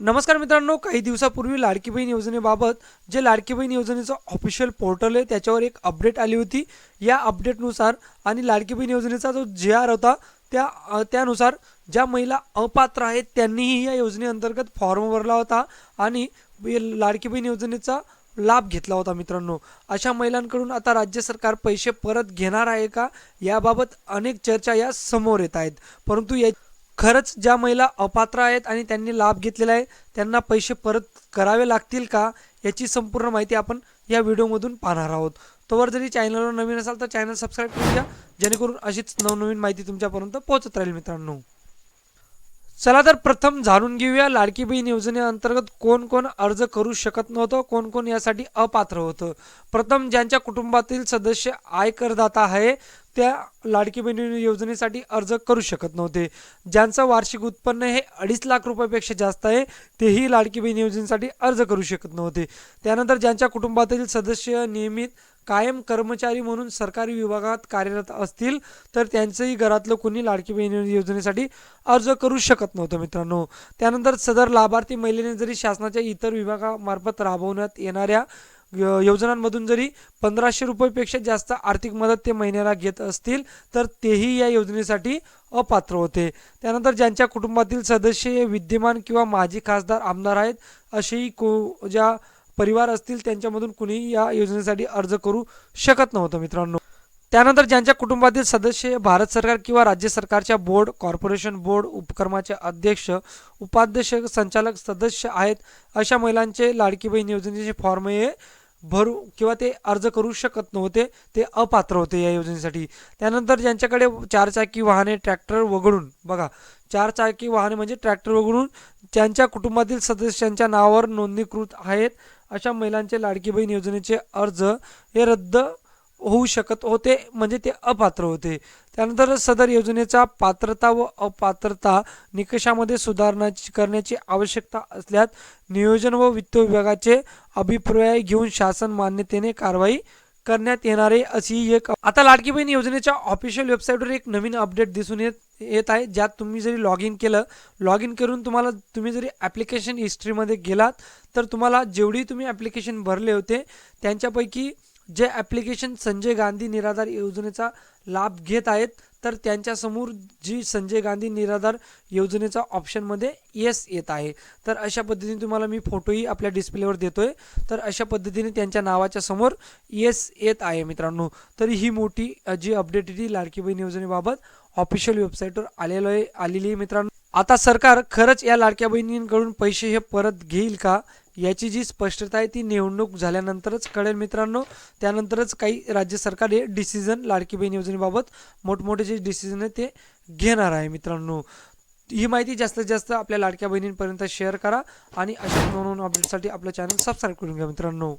नमस्कार मित्रांनो काही दिवसापूर्वी लाडकी बहीण योजनेबाबत जे लाडकी बहीण योजनेचं ऑफिशियल पोर्टल आहे त्याच्यावर एक अपडेट आली होती. या अपडेटनुसार आणि लाडकी बहीण योजनेचा जो जे आर होता त्या त्यानुसार ज्या महिला अपात्र आहेत त्यांनीही या योजनेअंतर्गत फॉर्म भरला होता आणि लाडकी बहीण योजनेचा लाभ घेतला होता मित्रांनो. अशा महिलांकडून आता राज्य सरकार पैसे परत घेणार आहे का? याबाबत अनेक चर्चा या समोर येत आहेत. परंतु या खरंच ज्या महिला अपात्र आहेत आणि त्यांनी लाभ घेतलेला आहे त्यांना पैसे परत करावे लागतील का याची संपूर्ण माहिती आपण या व्हिडिओमधून पाहणार आहोत. तोवर जरी चॅनलवर नवीन असाल तर चॅनल सबस्क्राईब करून घ्या जेणेकरून अशीच नवनवीन माहिती तुमच्यापर्यंत पोहोचत राहील मित्रांनो. चला तर प्रथम जाणून घेऊया लाडकी बहीण योजनेअंतर्गत कोण कोण अर्ज करू शकत नव्हतं कोण कोण यासाठी अपात्र होतं. प्रथम ज्यांच्या कुटुंबातील सदस्य आयकरदाता आहे त्या लाडकी बहीण योजनेसाठी अर्ज करू शकत नव्हते. ज्यांचं वार्षिक उत्पन्न हे अडीच लाख रुपयापेक्षा जास्त आहे तेही लाडकी बहीण योजनेसाठी अर्ज करू शकत नव्हते. त्यानंतर ज्यांच्या कुटुंबातील सदस्य नियमित कायम कर्मचारी म्हणून सरकारी विभागात कार्यरत असतील तर त्यांचंही घरातलं कोणी लाडकी बहीण योजनेसाठी अर्ज करू शकत नव्हतं मित्रांनो. त्यानंतर सदर लाभार्थी महिलेने जरी शासनाच्या इतर विभागामार्फत राबवण्यात येणाऱ्या योजनांमधून जरी पंधराशे रुपयेपेक्षा जास्त आर्थिक मदत ते महिन्याला घेत असतील तर तेही या योजनेसाठी अपात्र होते. त्यानंतर ज्यांच्या कुटुंबातील सदस्य हे विद्यमान किंवा माजी खासदार आमदार आहेत असेही को ज्या परिवार असतील त्यांच्यामधून कुणीही या योजनेसाठी अर्ज करू शकत नव्हतं मित्रांनो. त्यानंतर ज्यांच्या कुटुंबातील सदस्य हे भारत सरकार किंवा राज्य सरकारच्या बोर्ड कॉर्पोरेशन बोर्ड उपक्रमाचे अध्यक्ष उपाध्यक्ष संचालक सदस्य आहेत अशा महिलांचे लाडकी बहीण योजनेचे फॉर्म हे भरू किंवा ते अर्ज करू शकत नव्हते ते अपात्र होते या योजनेसाठी. त्यानंतर ज्यांच्याकडे चारचाकी वाहने ट्रॅक्टर वगळून बघा चारचाकी वाहने म्हणजे ट्रॅक्टर वगळून त्यांच्या कुटुंबातील सदस्यांच्या नावावर नोंदणीकृत आहेत अशा महिलांचे लाडकी बहीण योजनेचे अर्ज हे रद्द होऊ शकत होते म्हणजे ते अपात्र होते. त्यानंतर सदर योजनेचा पात्रता व अपात्रता निकषामध्ये सुधारणा करण्याची आवश्यकता असल्यास नियोजन व वित्त विभागाचे अभिप्राय घेऊन शासन मान्यतेने कारवाई करण्यात येणार आहे अशी एक आता लाडकी बहीण योजनेच्या ऑफिशियल वेबसाईटवर एक नवीन अपडेट दिसून येत येत आहे. ज्यात तुम्ही जरी लॉग इन केलं लॉग इन करून तुम्हाला तुम्ही जरी ॲप्लिकेशन हिस्ट्रीमध्ये गेलात तर तुम्हाला जेवढी तुम्ही ॲप्लिकेशन भरले होते त्यांच्यापैकी जे ॲप्लिकेशन संजय गांधी निराधार योजनेचा लाभ घेत आहेत तर त्यांच्यासमोर जी संजय गांधी निराधार योजनेचा ऑप्शनमध्ये येस येत आहे. तर अशा पद्धतीने तुम्हाला मी फोटोही आपल्या डिस्प्लेवर देतो आहे तर अशा पद्धतीने त्यांच्या नावाच्या समोर येस येत आहे मित्रांनो. तर ही मोठी जी अपडेट ही लाडकी बहीण योजनेबाबत ऑफिशियल वेबसाईटवर आलेलो आहे आलेली आहे मित्रांनो. आता सरकार खरंच या लाडक्या बहिणींकडून पैसे हे परत घेईल का? याची जी स्पष्टता आहे ती निवडणूक झाल्यानंतरच कळेल मित्रांनो. त्यानंतरच काही राज्य सरकार हे डिसिजन लाडकी बहीण योजनेबाबत मोठमोठे जे डिसिजन आहे ते घेणार आहे मित्रांनो. ही माहिती जास्तीत जास्त आपल्या लाडक्या बहिणींपर्यंत शेअर करा आणि अशा नवनवीन अपडेटसाठी आपलं चॅनल सबस्क्राईब करून घ्या मित्रांनो.